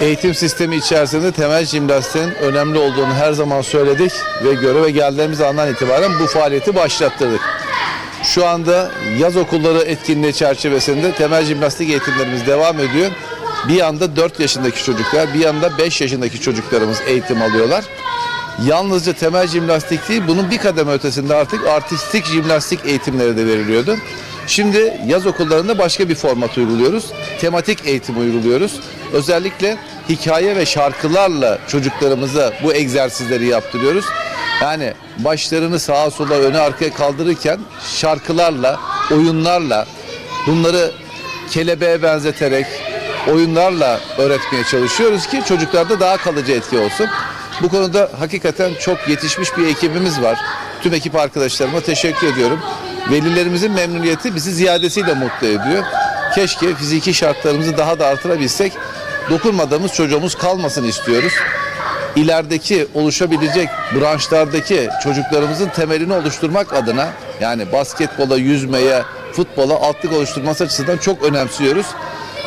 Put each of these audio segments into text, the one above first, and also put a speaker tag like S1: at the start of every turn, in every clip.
S1: Eğitim sistemi içerisinde temel jimnastiğin önemli olduğunu her zaman söyledik ve göreve geldiğimiz andan itibaren bu faaliyeti başlattırdık. Şu anda yaz okulları etkinliği çerçevesinde temel jimnastik eğitimlerimiz devam ediyor. Bir yanda 4 yaşındaki çocuklar, bir yanda 5 yaşındaki çocuklarımız eğitim alıyorlar. Yalnızca temel jimnastik değil, bunun bir kademe ötesinde artık artistik jimnastik eğitimleri de veriliyordu. Şimdi yaz okullarında başka bir format uyguluyoruz. Tematik eğitim uyguluyoruz. Özellikle hikaye ve şarkılarla çocuklarımıza bu egzersizleri yaptırıyoruz. Yani başlarını sağa sola öne arkaya kaldırırken şarkılarla, oyunlarla bunları kelebeğe benzeterek oyunlarla öğretmeye çalışıyoruz ki çocuklarda daha kalıcı etki olsun. Bu konuda hakikaten çok yetişmiş bir ekibimiz var. Tüm ekip arkadaşlarıma teşekkür ediyorum. Velilerimizin memnuniyeti bizi ziyadesiyle mutlu ediyor. Keşke fiziki şartlarımızı daha da artırabilsek. Dokunmadığımız çocuğumuz kalmasın istiyoruz. İlerideki oluşabilecek branşlardaki çocuklarımızın temelini oluşturmak adına yani basketbola, yüzmeye, futbola altlık oluşturması açısından çok önemsiyoruz.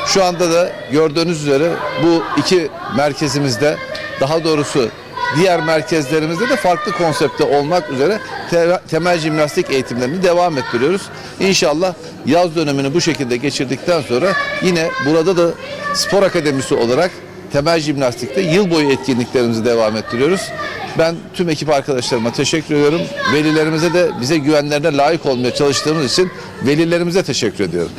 S1: Şu anda da gördüğünüz üzere bu iki merkezimizde daha doğrusu diğer merkezlerimizde de farklı konsepte olmak üzere te- temel jimnastik eğitimlerini devam ettiriyoruz. İnşallah yaz dönemini bu şekilde geçirdikten sonra yine burada da spor akademisi olarak temel jimnastikte yıl boyu etkinliklerimizi devam ettiriyoruz. Ben tüm ekip arkadaşlarıma teşekkür ediyorum. Velilerimize de bize güvenlerine layık olmaya çalıştığımız için velilerimize teşekkür ediyorum.